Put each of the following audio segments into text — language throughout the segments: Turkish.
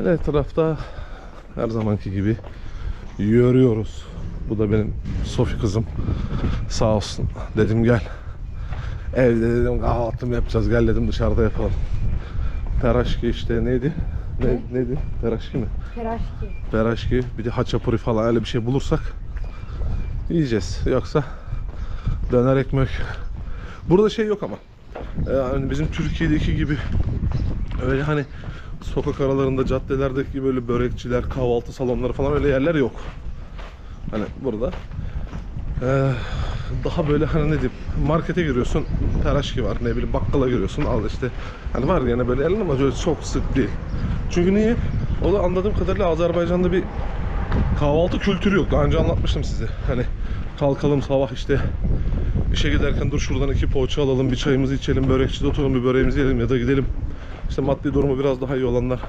Öyle etrafta her zamanki gibi yürüyoruz. Bu da benim Sofi kızım. Sağ olsun. Dedim gel. Evde dedim kahvaltımı yapacağız. Gel dedim dışarıda yapalım. Peraşki işte neydi? Ne, neydi? Peraşki mi? Peraşki. Peraşki bir de haçapuri falan öyle bir şey bulursak yiyeceğiz. Yoksa döner ekmek. Burada şey yok ama. Yani bizim Türkiye'deki gibi öyle hani sokak aralarında caddelerdeki böyle börekçiler, kahvaltı salonları falan öyle yerler yok. Hani burada eee, daha böyle hani ne diyeyim markete giriyorsun peraşki var ne bileyim bakkala giriyorsun al işte hani var yani böyle yerler ama öyle çok sık değil. Çünkü niye? O da anladığım kadarıyla Azerbaycan'da bir kahvaltı kültürü yok. Daha önce anlatmıştım size. Hani kalkalım sabah işte işe giderken dur şuradan iki poğaça alalım, bir çayımızı içelim, börekçide oturalım, bir böreğimizi yiyelim ya da gidelim. İşte maddi durumu biraz daha iyi olanlar.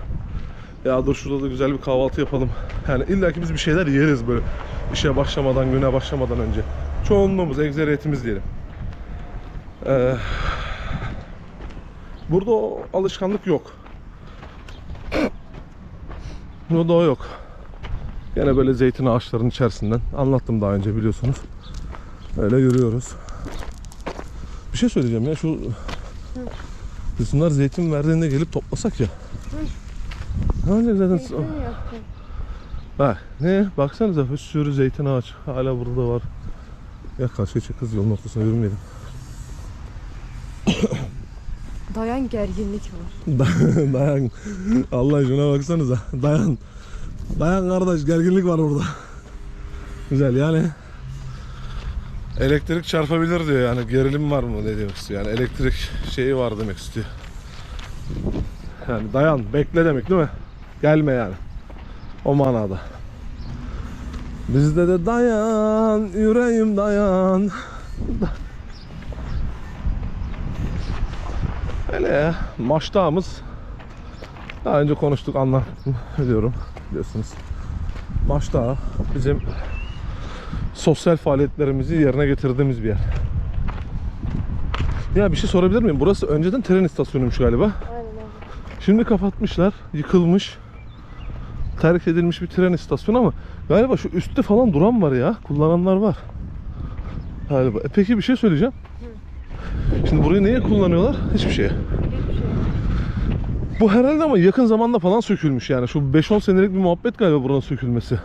Ya dur şurada da güzel bir kahvaltı yapalım. Yani illa ki biz bir şeyler yeriz böyle işe başlamadan, güne başlamadan önce. Çoğunluğumuz, egzeriyetimiz diyelim. Ee, burada o alışkanlık yok. Burada o yok. Gene böyle zeytin ağaçlarının içerisinden anlattım daha önce biliyorsunuz. Öyle yürüyoruz. Bir şey söyleyeceğim ya şu biz bunlar zeytin verdiğinde gelip toplasak ya. Ne olacak zaten? Zeytin? Bak ne? Baksanıza bir sürü zeytin ağaç hala burada var. Ya karşıya çık kız yolun ortasına yürümeyelim. Dayan gerginlik var. Dayan. Allah şuna baksanıza. Dayan. Dayan kardeş gerginlik var burada. Güzel yani. Elektrik çarpabilir diyor yani gerilim var mı ne demek istiyor yani elektrik şeyi var demek istiyor. Yani dayan bekle demek değil mi? Gelme yani. O manada. Bizde de dayan yüreğim dayan. Öyle ya. Maçtağımız daha önce konuştuk anlattım biliyorum biliyorsunuz. Maçtağı bizim sosyal faaliyetlerimizi yerine getirdiğimiz bir yer. Ya bir şey sorabilir miyim? Burası önceden tren istasyonuymuş galiba. Aynen. Şimdi kapatmışlar, yıkılmış. Terk edilmiş bir tren istasyonu ama galiba şu üstte falan duran var ya. Kullananlar var. Galiba. E peki bir şey söyleyeceğim. Şimdi burayı neye kullanıyorlar? Hiçbir şeye. Hiçbir şey. Bu herhalde ama yakın zamanda falan sökülmüş yani. Şu 5-10 senelik bir muhabbet galiba buranın sökülmesi.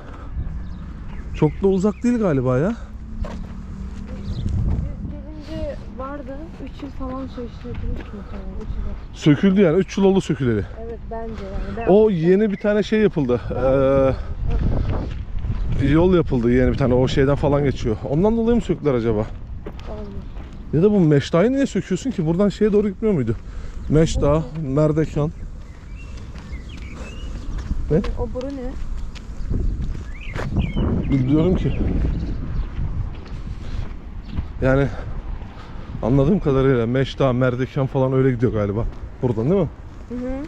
Çok da uzak değil galiba ya. Biz gelince vardı. 3 yıl falan işletilmiş muhtemelen. 3 yıl. Söküldü yani 3 yıl oldu söküleli. Evet bence yani. Ben O yeni bir tane şey yapıldı. Ee, yol yapıldı yeni bir tane o şeyden falan geçiyor. Ondan dolayı mı söktüler acaba? Olmuş. Ya da bu Meşta'yı niye söküyorsun ki? Buradan şeye doğru gitmiyor muydu? Meşta, Merdekan. O boru ne? Bilmiyorum ki. Yani anladığım kadarıyla Meşta, Merdekan falan öyle gidiyor galiba. Buradan değil mi? Hı hı.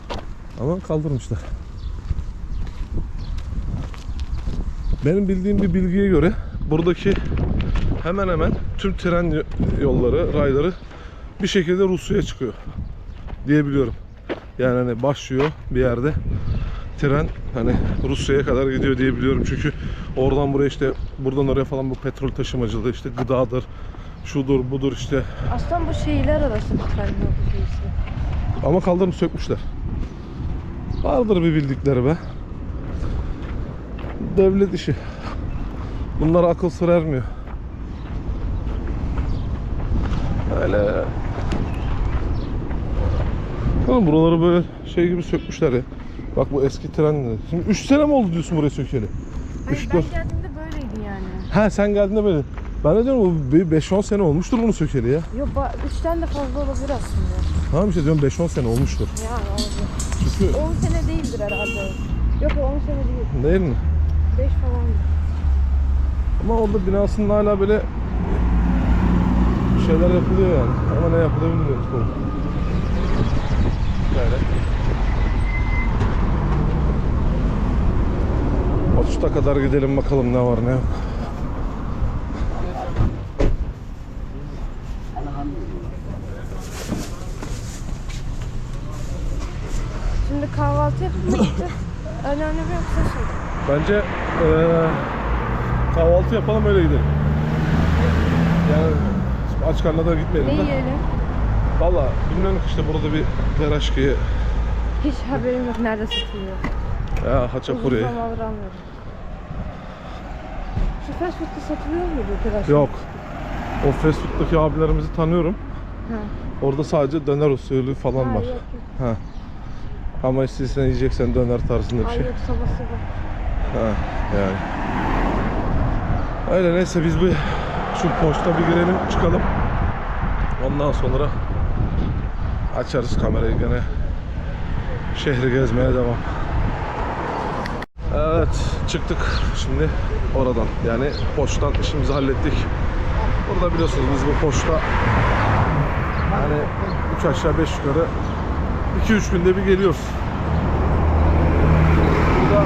Ama kaldırmışlar. Benim bildiğim bir bilgiye göre buradaki hemen hemen tüm tren yolları, rayları bir şekilde Rusya'ya çıkıyor diyebiliyorum. Yani hani başlıyor bir yerde tren hani Rusya'ya kadar gidiyor diye biliyorum. Çünkü oradan buraya işte buradan oraya falan bu petrol taşımacılığı işte gıdadır, şudur budur işte Aslında bu şehirler arası bir tren şeysi. Ama kaldırım sökmüşler. Vardır bir bildikleri be. Devlet işi. Bunlara akıl sır ermiyor. Öyle. Oğlum buraları böyle şey gibi sökmüşler ya. Bak bu eski tren. Şimdi 3 sene mi oldu diyorsun buraya sökeli? Hayır Üç, ben dört- geldiğimde böyleydi yani. Ha sen geldiğinde böyle. Ben de diyorum bu bir 5-10 sene olmuştur bunu sökeli ya. Yok 3'ten de fazla olabilir aslında. Tamam işte diyorum 5-10 sene olmuştur. Yani olabilir. Çünkü 10 sene değildir herhalde. Yok 10 sene değil. değil mi? 5 falan. Ama orada binasının hala böyle şeyler yapılıyor yani. Ama ne yapılıyor bilmiyoruz. Böyle. Usta kadar gidelim bakalım ne var ne yok. Şimdi kahvaltı yapıp gitti? Önemli bir yoksa şey. Bence eee, kahvaltı yapalım öyle gidelim. Yani aç karnına da Ne gitmeyelim de. yiyelim? Valla bilmiyorum işte burada bir peraşkiye Hiç haberim yok nerede satılıyor. ya Uzun haçapuri. zamandır almıyorum. Fast food'da satılıyor mu bu biraz? Yok. O fast food'daki abilerimizi tanıyorum. Ha. Orada sadece döner usulü falan Ha, var. yok, yok. Ha. Ama istersen yiyeceksen döner tarzında bir Ay şey. yok sabası var. Ha, yani. Öyle neyse biz bir şu poşta bir girelim çıkalım. Ondan sonra açarız kamerayı gene. Şehri gezmeye devam. Evet çıktık şimdi oradan yani poştan işimizi hallettik. Burada biliyorsunuz biz bu poşta yani 3 aşağı 5 yukarı 2-3 günde bir geliyoruz. Burada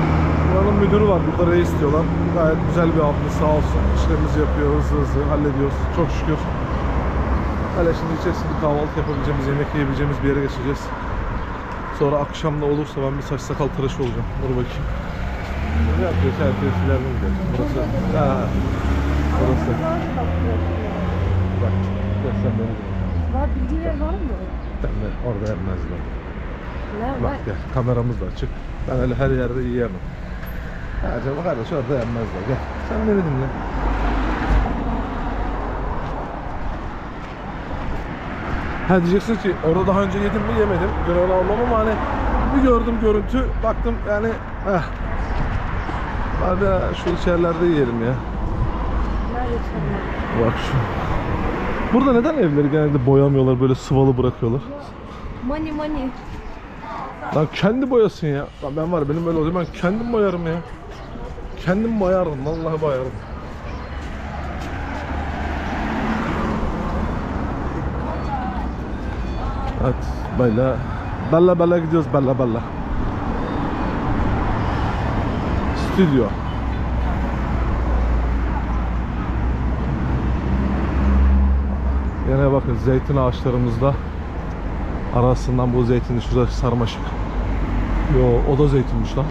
buranın müdürü var. Burada reis diyorlar. Gayet güzel bir abla sağ olsun. İşlerimizi yapıyor hızlı hızlı hallediyoruz. Çok şükür. Hele şimdi içerisinde kahvaltı yapabileceğimiz, yemek yiyebileceğimiz bir yere geçeceğiz. Sonra akşam da olursa ben bir saç sakal tıraşı olacağım. Dur bakayım. Ne yapıyor? Mi gidiyor? Burası. Ha. Burası. Bak. Gel sen beni dinle. Var bildiğin yer var mı? De orada yenmezler. Ne Bak var? gel kameramız da açık. Ben öyle her yerde yiyemem. Acaba kardeş orada yenmezler. Gel sen beni dinle. Ha diyeceksin ki orada daha önce yedim mi yemedim. Gören almam ama hani bir gördüm görüntü baktım yani eh. Hadi şu içerilerde yiyelim ya. Nerede? Bak şu. Burada neden evleri genelde boyamıyorlar böyle sıvalı bırakıyorlar? Money money. Lan kendi boyasın ya. Lan ben var benim böyle oluyor ben kendim boyarım ya. Kendim boyarım vallahi boyarım. Evet böyle bella bella gidiyoruz bella bella. Stüdyo. Yine bakın zeytin ağaçlarımızda arasından bu zeytini şurada sarmaşık. Yo o da zeytinmiş lan.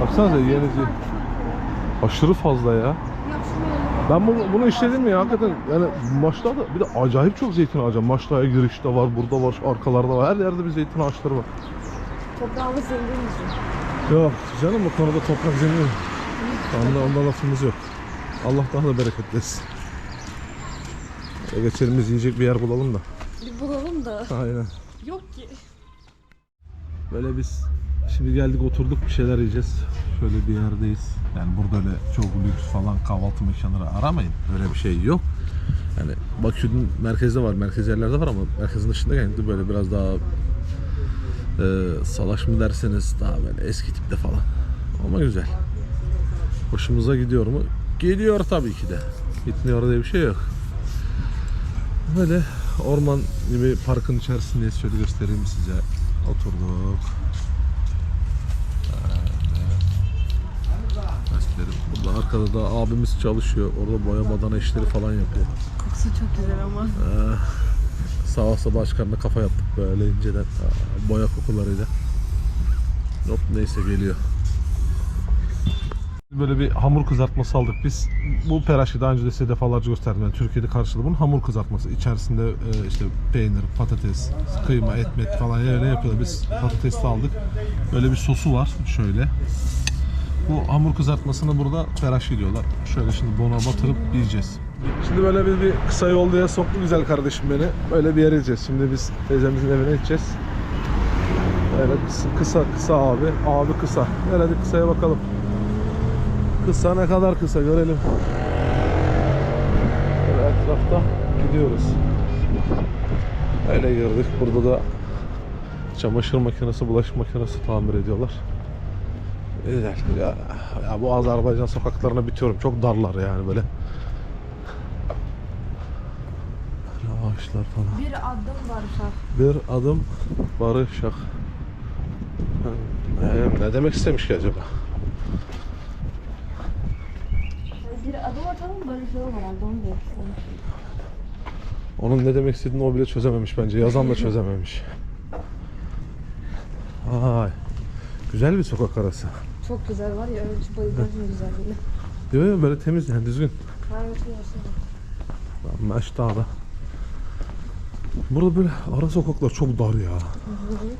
Baksanıza yeni zeytin. Aşırı fazla ya. Ben bunu, bunu işledim ya hakikaten yani maçlarda bir de acayip çok zeytin ağacı. Maçlaya girişte var, burada var, arkalarda var. Her yerde bir zeytin ağaçları var. Toprağımız zengin bizim. Yok canım bu konuda toprak zengin. Ondan, ondan lafımız yok. Allah daha da bereketlesin. E geçelim biz yiyecek bir yer bulalım da. Bir bulalım da. Aynen. Yok ki. Böyle biz şimdi geldik oturduk bir şeyler yiyeceğiz. Şöyle bir yerdeyiz. Yani burada öyle çok lüks falan kahvaltı mekanları aramayın. Öyle bir şey yok. Yani Bakü'nün merkezde var, merkez yerlerde var ama merkezin dışında genellikle böyle biraz daha e, salaş mı derseniz daha böyle eski tipte falan. Ama güzel. Hoşumuza gidiyor mu? Geliyor tabii ki de. Gitmiyor diye bir şey yok. Böyle orman gibi parkın içerisindeyiz. Şöyle göstereyim size. Oturduk. Göstereyim. Burada arkada da abimiz çalışıyor. Orada boya badana işleri falan yapıyor. Kokusu çok güzel ama. Ee, sabah sabah başkanına kafa yaptık böyle inceden boya kokularıyla. Hop neyse geliyor. Böyle bir hamur kızartması aldık biz. Bu peraşı daha önce de size defalarca gösterdim. Yani Türkiye'de karşılığı bunun hamur kızartması. İçerisinde e, işte peynir, patates, kıyma, et, met falan öyle yapıyorlar. Biz patatesli aldık. Böyle bir sosu var şöyle. Bu hamur kızartmasını burada peraşı diyorlar. Şöyle şimdi bona batırıp yiyeceğiz. Şimdi böyle bir, bir kısa yol diye soktu güzel kardeşim beni. Böyle bir yere gideceğiz. Şimdi biz teyzemizin evine gideceğiz. Böyle kısa kısa, kısa abi. Abi kısa. Gel hadi kısaya bakalım. Kısa ne kadar kısa görelim. Böyle etrafta gidiyoruz. Öyle girdik. Burada da çamaşır makinesi, bulaşık makinesi tamir ediyorlar. Güzel. Ya, ya bu Azerbaycan sokaklarına bitiyorum. Çok darlar yani böyle. Ağaçlar falan. Bir adım var şah. Bir adım barışak. Ee, ne demek istemiş ki acaba? Bir adım atalım barışalım herhalde onu diyor. Onun ne demek istediğini o bile çözememiş bence. Yazan da çözememiş. Ay. Güzel bir sokak arası. Çok güzel var ya öyle bayıldım güzelliğine. Değil mi? Böyle temiz yani düzgün. Evet orası. Meş dağda. Burada böyle ara sokaklar çok dar ya. Hele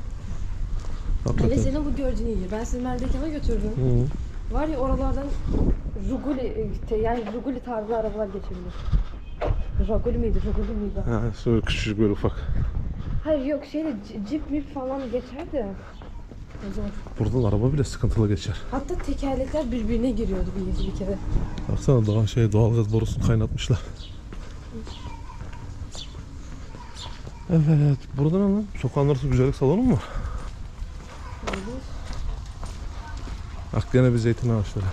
Hakikaten. senin bu gördüğün iyi. Ben seni Merdekana götürdüm. Hı. Var ya oralardan Ruguli, te- yani Ruguli tarzı arabalar geçebilir. Raguli miydi, Ruguli miydi? Ha, şöyle küçücük böyle ufak. Hayır yok şeyde c- cip mip falan geçer de. Zor. Buradan araba bile sıkıntılı geçer. Hatta tekerlekler birbirine giriyordu bir, bir kere. Baksana daha şey doğalgaz borusunu kaynatmışlar. Evet, burada ne lan? Sokağın arası güzellik salonu mu var? Bak gene bir zeytin ağaçları.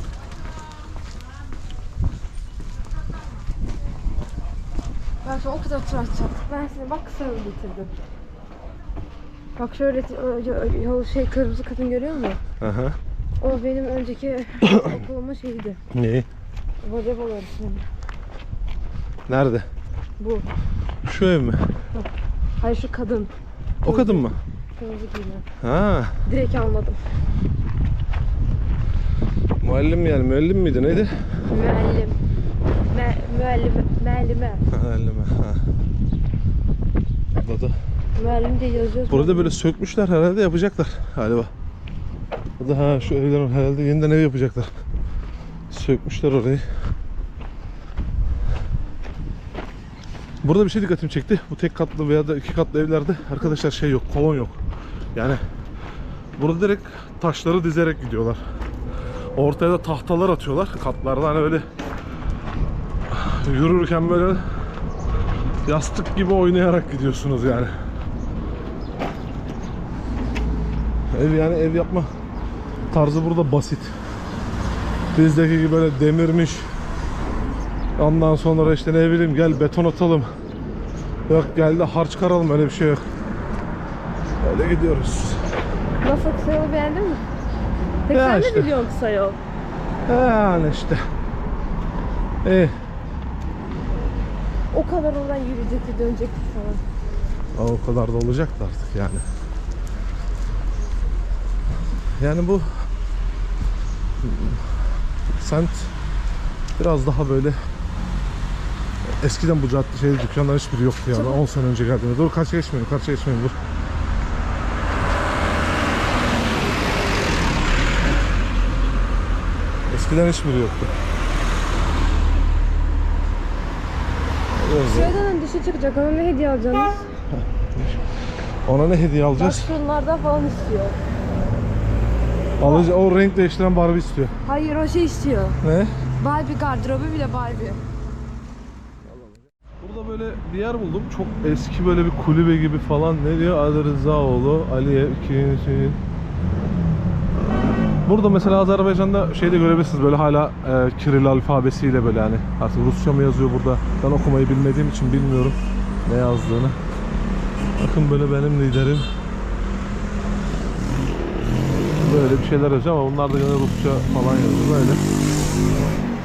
Ben sana o kadar tur atacaktık. Ben seni bak kısa yol getirdim. Bak şöyle ö- yol şey kırmızı kadın görüyor musun? Aha. O benim önceki okulumun şeyiydi. Neyi? Voleybol öğretmeni. Nerede? Bu. Şu ev mi? Hayır şu kadın. O kadın mı? Kırmızı giyinen. Ha. Direkt anladım. Muallim yani müellim miydi neydi? Müellim. Me müellim, müellime. Muallime. Ha. Burada da. Müellim diye yazıyoruz. Burada böyle sökmüşler herhalde yapacaklar galiba. Burada ha şu evlerin herhalde yeniden ev yapacaklar. Sökmüşler orayı. Burada bir şey dikkatimi çekti. Bu tek katlı veya da iki katlı evlerde arkadaşlar şey yok, kolon yok. Yani burada direkt taşları dizerek gidiyorlar. Ortaya da tahtalar atıyorlar katlarda hani öyle yürürken böyle yastık gibi oynayarak gidiyorsunuz yani. Ev yani ev yapma tarzı burada basit. Bizdeki gibi böyle demirmiş. Ondan sonra işte ne bileyim gel beton atalım. Yok gel de harç karalım öyle bir şey yok. Öyle gidiyoruz. Nasıl kısa yolu beğendin mi? Peki Ya sen işte. ne biliyorsun kısa yol? Yani işte. İyi. O kadar oradan yürüyecekti dönecekti falan. O kadar da olacaktı artık yani. Yani bu semt biraz daha böyle eskiden bu cadde şey dükkanlar hiçbiri yoktu ya. Ben 10 sene önce geldiğimde. Dur karşıya geçmeyin, karşıya geçmeyin dur. Eskiden hiçbiri yoktu. Şuradan dışı çıkacak ona ne hediye alacaksınız? Ona ne hediye alacağız? şunlardan falan istiyor. Alıcı o renk değiştiren Barbie istiyor. Hayır o şey istiyor. Ne? Barbie gardırobu bile Barbie. Bir yer buldum. Çok eski böyle bir kulübe gibi falan. Ne diyor? Ali Rızaoğlu, Aliyev, ikinci. Burada mesela Azerbaycan'da şey de görebilirsiniz böyle hala e, Kiril alfabesiyle böyle hani artık Rusça mı yazıyor burada ben okumayı bilmediğim için bilmiyorum ne yazdığını. Bakın böyle benim liderim böyle bir şeyler yazıyor ama bunlar da yine Rusça falan yazıyor böyle.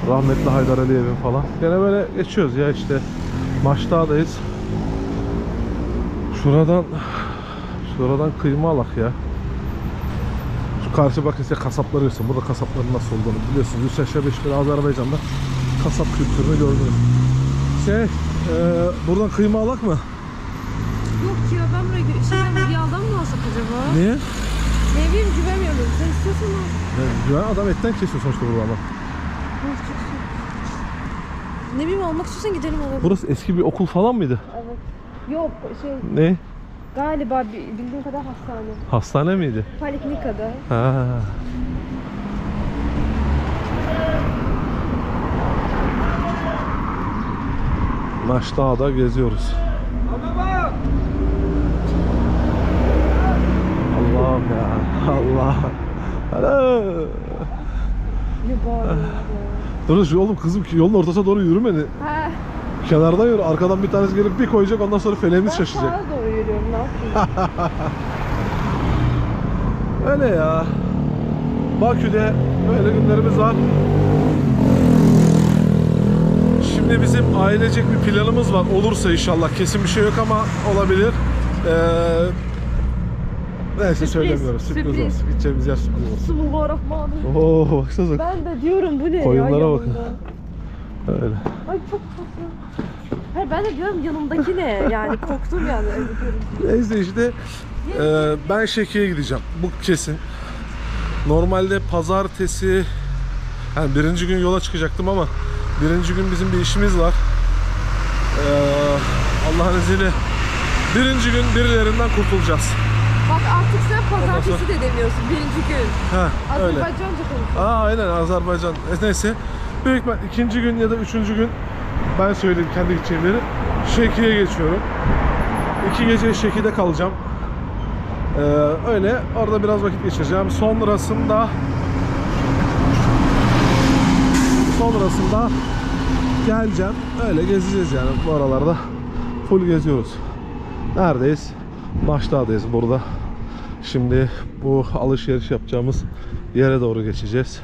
Rahmetli Haydar Aliyev'in falan. Gene böyle geçiyoruz ya işte Maçta'dayız. Şuradan şuradan kıyma alak ya. Şu karşı bakın size kasapları göstereyim. Burada kasapların nasıl olduğunu biliyorsunuz. Üç aşağı beş yukarı Azerbaycan'da kasap kültürünü gördünüz. Şey, e, buradan kıyma alak mı? Yok ya ben buraya gö- şeyden yağdan mı alsak acaba? Niye? Ne bileyim güvenmiyorum. Sen istiyorsan al. Ya, adam etten kesiyor sonuçta burada ama. Soğuk. Ne bileyim almak istiyorsan gidelim alalım. Burası eski bir okul falan mıydı? Evet. Yok şey Ne? galiba bi- bildiğim kadar hastane. Hastane miydi? Poliklinikada. Ha. Maçtağ'da geziyoruz. Allah'ım ya. Allah. Alo. Ne bağırıyor ya. Dur şu oğlum kızım yolun ortasına doğru yürümedi. Ha, Kenardan yürü. Arkadan bir tanesi gelip bir koyacak ondan sonra ben feleğimiz şaşacak. sağa doğru yürüyorum ne yapayım. Öyle ya. Bakü'de böyle günlerimiz var. Şimdi bizim ailecek bir planımız var. Olursa inşallah kesin bir şey yok ama olabilir. Ee, Neyse Sürpriz, söylemiyoruz. Sürpriz, sürpriz. olsun. Gideceğimiz yer sürpriz olsun. Bismillahirrahmanirrahim. Oo baksanıza. Ben de diyorum bu ne Koyunlara ya bakın. Öyle. Ay çok tatlı. Hayır ben de diyorum yanımdaki ne? Yani korktum yani. Neyse işte e, ben Şeki'ye gideceğim. Bu kesin. Normalde pazartesi yani birinci gün yola çıkacaktım ama birinci gün bizim bir işimiz var. E, Allah'ın izniyle birinci gün birilerinden kurtulacağız. Bak artık sen pazartesi de demiyorsun birinci gün. Ha, öyle. Azerbaycanca konuşuyorsun. Aa aynen Azerbaycan. E, Neyse. Büyük ihtimal ikinci gün ya da üçüncü gün ben söyleyeyim kendi gideceğim yeri. Şeki'ye geçiyorum. İki gece Şeki'de kalacağım. Ee, öyle orada biraz vakit geçireceğim. Sonrasında sonrasında geleceğim. Öyle gezeceğiz yani bu aralarda. Full geziyoruz. Neredeyiz? Başdağ'dayız burada. Şimdi bu alışveriş yapacağımız yere doğru geçeceğiz.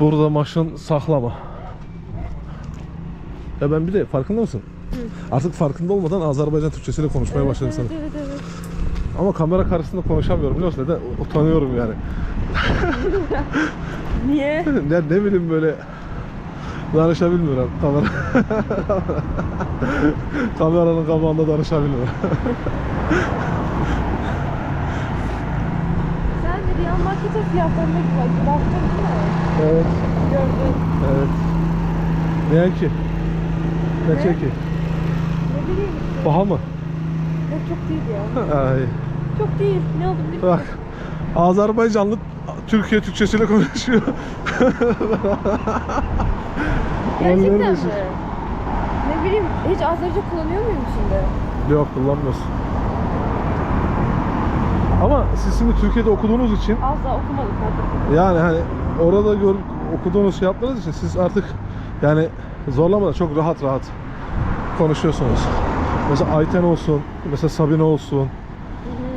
Burada maşın saklama. Ya ben bir de farkında mısın? Artık farkında olmadan Azerbaycan Türkçesiyle konuşmaya başladım sana. Evet evet evet. Ama kamera karşısında konuşamıyorum biliyor musun? Neden? Utanıyorum yani. Niye? ne bileyim böyle danışabilmiyorum kamera. Kameranın kapağında danışabilmiyorum. Sen de Real Market'e fiyatlarına bak- baktın değil mi? evet, Gördün. evet. Ne ki? Ne Ne? ki? Ne bileyim. Paha mı? Yok çok değil ya. Ay. Çok değil. Ne oldu biliyor musun? Bak. Azerbaycanlı Türkiye Türkçesiyle konuşuyor. Gerçekten mi? Ne bileyim hiç Azerce kullanıyor muyum şimdi? Yok kullanmıyorsun. Ama siz şimdi Türkiye'de okuduğunuz için Az daha okumadık artık. yani hani orada görüp okuduğunuz şey yaptığınız için siz artık yani zorlamadan çok rahat rahat konuşuyorsunuz. Mesela Ayten olsun, mesela Sabine olsun.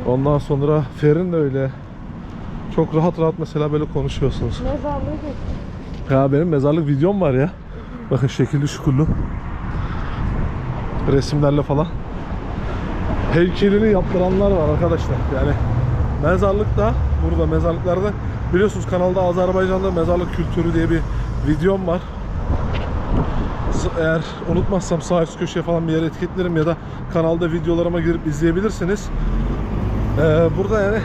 Ondan sonra Ferin de öyle. Çok rahat rahat mesela böyle konuşuyorsunuz. Mezarlığı geç. Ya benim mezarlık videom var ya. Bakın şekilli şukullu. Resimlerle falan. Heykelini yaptıranlar var arkadaşlar. Yani mezarlıkta burada mezarlıklarda biliyorsunuz kanalda Azerbaycan'da mezarlık kültürü diye bir videom var. Eğer unutmazsam sağ üst köşeye falan bir yere etiketlerim ya da kanalda videolarıma girip izleyebilirsiniz. Ee, burada yani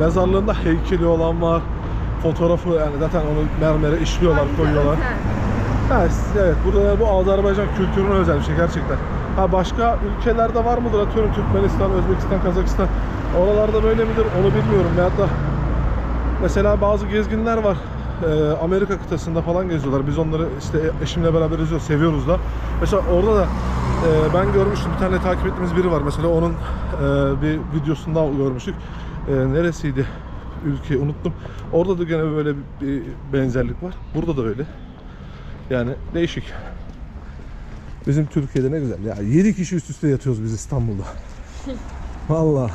mezarlığında heykeli olan var. Fotoğrafı yani zaten onu mermere işliyorlar, koyuyorlar. Ha, evet burada bu Azerbaycan kültürüne özel bir şey gerçekten. Ha başka ülkelerde var mıdır? Atıyorum Türkmenistan, Özbekistan, Kazakistan. Oralarda böyle midir onu bilmiyorum. Veyahut da mesela bazı gezginler var. Ee, Amerika kıtasında falan geziyorlar. Biz onları işte eşimle beraber izliyoruz seviyoruz da. Mesela orada da e, ben görmüştüm bir tane takip ettiğimiz biri var. Mesela onun e, bir videosunda görmüştük. E, neresiydi ülke unuttum orada da gene böyle bir, benzerlik var burada da öyle yani değişik. Bizim Türkiye'de ne güzel ya. 7 kişi üst üste yatıyoruz biz İstanbul'da. Vallahi.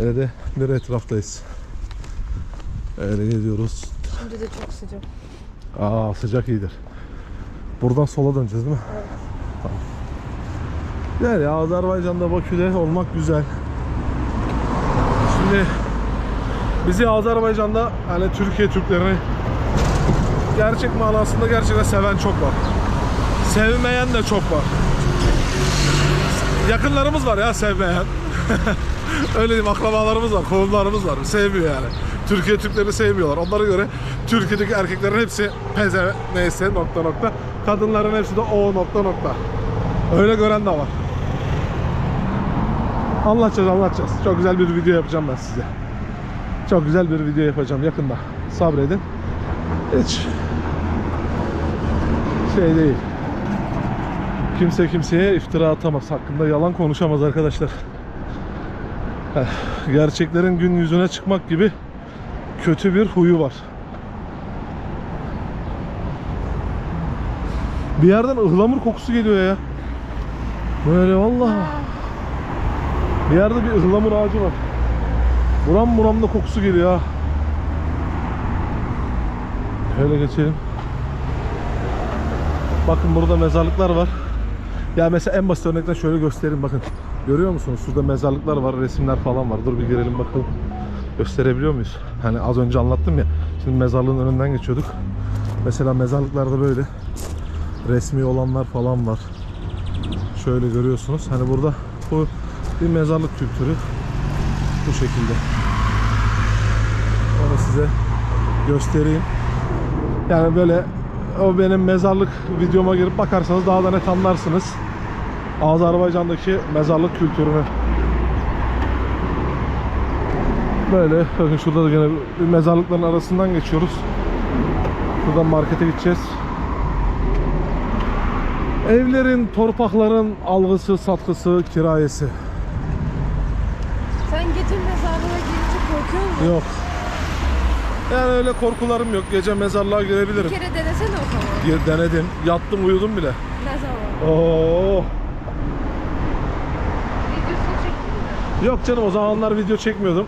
Öyle de bir etraftayız. Öyle geziyoruz. Şimdi de çok sıcak. Aa sıcak iyidir. Buradan sola döneceğiz değil mi? Evet. Tamam. Güzel ya Azerbaycan'da Bakü'de olmak güzel. Şimdi bizi Azerbaycan'da hani Türkiye Türklerini gerçek manasında gerçekten seven çok var. Sevmeyen de çok var. Yakınlarımız var ya sevmeyen. Öyle diyeyim akrabalarımız var, kovumlarımız var. Sevmiyor yani. Türkiye Türklerini sevmiyorlar. Onlara göre Türkiye'deki erkeklerin hepsi peze neyse nokta nokta. Kadınların hepsi de o nokta nokta. Öyle gören de var. Anlatacağız anlatacağız. Çok güzel bir video yapacağım ben size. Çok güzel bir video yapacağım yakında. Sabredin. Hiç şey değil. Kimse kimseye iftira atamaz. Hakkında yalan konuşamaz arkadaşlar. Eh, Gerçeklerin gün yüzüne çıkmak gibi kötü bir huyu var. Bir yerden ıhlamur kokusu geliyor ya. Böyle vallahi. Bir yerde bir ıhlamur ağacı var. Buram buramda kokusu geliyor ha. Şöyle geçelim. Bakın burada mezarlıklar var. Ya mesela en basit örnekten şöyle göstereyim bakın. Görüyor musunuz? Şurada mezarlıklar var, resimler falan var. Dur bir girelim bakalım. Gösterebiliyor muyuz? Hani az önce anlattım ya. Şimdi mezarlığın önünden geçiyorduk. Mesela mezarlıklarda böyle resmi olanlar falan var. Şöyle görüyorsunuz. Hani burada bu bir mezarlık kültürü. Bu şekilde. Onu size göstereyim. Yani böyle o benim mezarlık videoma girip bakarsanız daha da net anlarsınız. Azerbaycan'daki mezarlık kültürünü. Böyle bakın şurada da yine bir mezarlıkların arasından geçiyoruz. Buradan markete gideceğiz. Evlerin, torpakların algısı, satkısı, kirayesi. Sen gece mezarlığa girince korkuyor musun? Yok. Yani öyle korkularım yok. Gece mezarlığa Bir girebilirim. kere denesene o zaman. Gir- Denedim. Yattım, uyudum bile. Ne zaman? Oo. Videosunu çektin mi? Yok canım o zamanlar video çekmiyordum.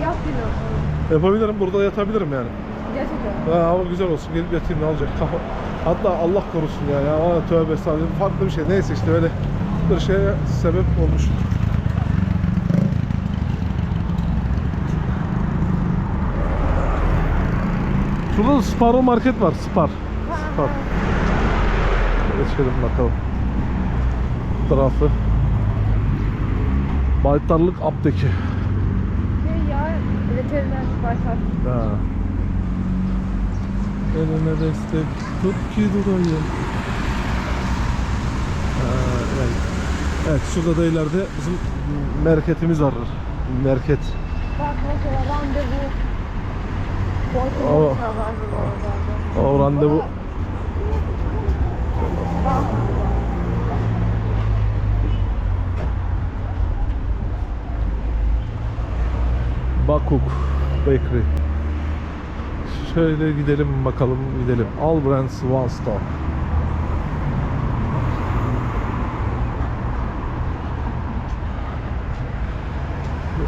E, yap yine o zaman. Yapabilirim. Burada yatabilirim yani. Gerçekten. Ha, hava güzel olsun. Gelip yatayım ne olacak? Kafa... Hatta Allah korusun ya. ya. Tövbe estağfurullah. Farklı bir şey. Neyse işte öyle bir şeye sebep olmuş. Şurada da Sparrow Market var. Spar. Spar. Geçelim bakalım. Bu tarafı. Baytarlık Apteki. Şey ya veteriner baytar. Ha. Elime destek tut ki durayım. Evet. evet şurada da ileride bizim merketimiz var. Merket. Bak mesela randevu. Orada. O randevu. Bakuk Bakery. Şöyle gidelim bakalım gidelim. All Brands One Stop.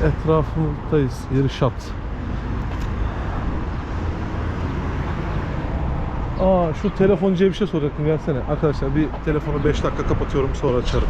Etrafındayız. Yeri Aa şu telefoncuya bir şey soracaktım gelsene. Arkadaşlar bir telefonu 5 dakika kapatıyorum sonra açarım.